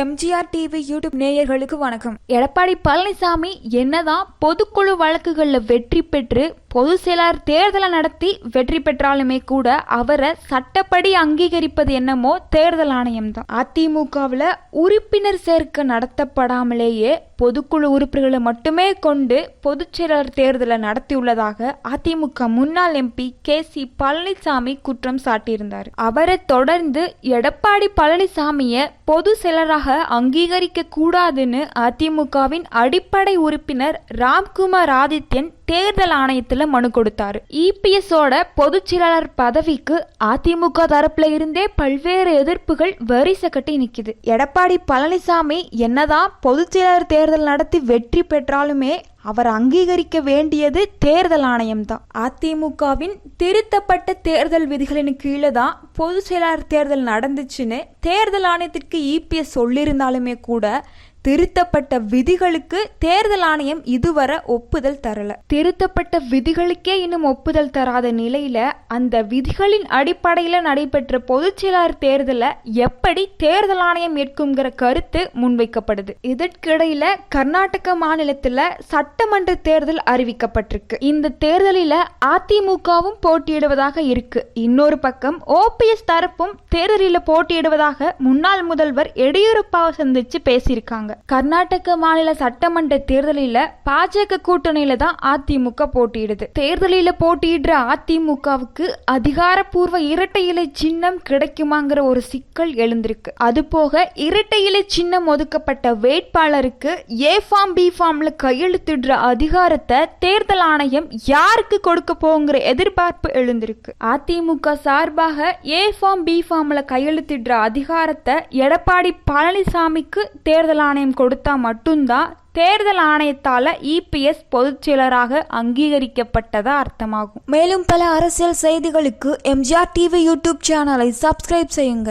MGR TV YouTube நேயர்களுக்கு வணக்கம். எடப்பாடி பழனிசாமி என்னதான் பொதுக்குழு வழக்குகளில் வெற்றி பெற்று பொது செயலாளர் தேர்தலை நடத்தி வெற்றி பெற்றாலுமே கூட அவரை சட்டப்படி அங்கீகரிப்பது என்னமோ தேர்தல் ஆணையம் தான் அதிமுகவில் உறுப்பினர் சேர்க்க நடத்தப்படாமலேயே பொதுக்குழு உறுப்பினர்களை மட்டுமே கொண்டு பொதுச் செயலாளர் தேர்தலை நடத்தியுள்ளதாக அதிமுக முன்னாள் எம்பி கே சி பழனிசாமி குற்றம் சாட்டியிருந்தார். அவரை தொடர்ந்து எடப்பாடி பழனிசாமியை பொது செயலராக அங்கீகரிக்க கூடாதுன்னு அதிமுகவின் அடிப்படை உறுப்பினர் ராம்குமார் ஆதித்யன் தேர்தல் ஆணையத்துல மனு கொடுத்தாரு. இபிஎஸோட பொதுச் செயலாளர் பதவிக்கு அதிமுக தரப்புல இருந்தே பல்வேறு எதிர்ப்புகள் வரிசை கட்டி நிக்குது. எடப்பாடி பழனிசாமி என்னதான் பொதுச் செயலாளர் தேர்தல் நடத்தி வெற்றி பெற்றாலுமே அவர் அங்கீகரிக்க வேண்டியது தேர்தல் ஆணையம் தான் அதிமுகவின் திருத்தப்பட்ட தேர்தல் விதிகளின் கீழே தான் பொதுச் செயலாளர் தேர்தல் நடந்துச்சுன்னு தேர்தல் ஆணையத்திற்கு இபிஎஸ் சொல்லியிருந்தாலுமே கூட திருத்தப்பட்ட விதிகளுக்கு தேர்தல் ஆணையம் இதுவரை ஒப்புதல் தரல. திருத்தப்பட்ட விதிகளுக்கே இன்னும் ஒப்புதல் தராத நிலையில அந்த விதிகளின் அடிப்படையில் நடைபெற்ற பொதுச்செயலாளர் தேர்தலை எப்படி தேர்தல் ஆணையம் ஏற்குங்கிற கருத்து முன்வைக்கப்படுது. இதற்கிடையில கர்நாடக மாநிலத்துல சட்டமன்ற தேர்தல் அறிவிக்கப்பட்டிருக்கு. இந்த தேர்தலில் அதிமுகவும் போட்டியிடுவதாக இருக்கு. இன்னொரு பக்கம் ஓபிஎஸ் தரப்பும் தேர்தலில் போட்டியிடுவதாக முன்னாள் முதல்வர் எடியூரப்பாவை சந்திச்சு பேசியிருக்காங்க. கர்நாடக மாநில சட்டமன்ற தேர்தலில் பாஜக கூட்டணியில தான் அதிமுக போட்டியிடுது. தேர்தலில் போட்டியிடுற அதிமுகவுக்கு அதிகாரப்பூர்வ இரட்டை இலை சின்னம் கிடைக்குமாங்கிற ஒரு சிக்கல் எழுந்திருக்கு. அது போக இரட்டை இலை சின்னம் ஒதுக்கப்பட்ட வேட்பாளருக்கு ஏ ஃபார்ம் பி ஃபார்ம்ல கையெழுத்திடுற அதிகாரத்தை தேர்தல் ஆணையம் யாருக்கு கொடுக்க போங்கிற எதிர்பார்ப்பு எழுந்திருக்கு. அதிமுக சார்பாக ஏ ஃபார்ம் பி ஃபார்ம்ல கையெழுத்திடுற அதிகாரத்தை எடப்பாடி பழனிசாமிக்கு தேர்தல் ஆணையம் கொடுத்தா மட்டும்தான் தேர்தல் ஆணையத்தால இபிஎஸ் பொதுச்செயலராக அங்கீகரிக்கப்பட்டதா அர்த்தமாகும். மேலும் பல அரசியல் செய்திகளுக்கு எம்ஜிஆர் டிவி யூடியூப் சேனலை சப்ஸ்கிரைப் செய்யுங்க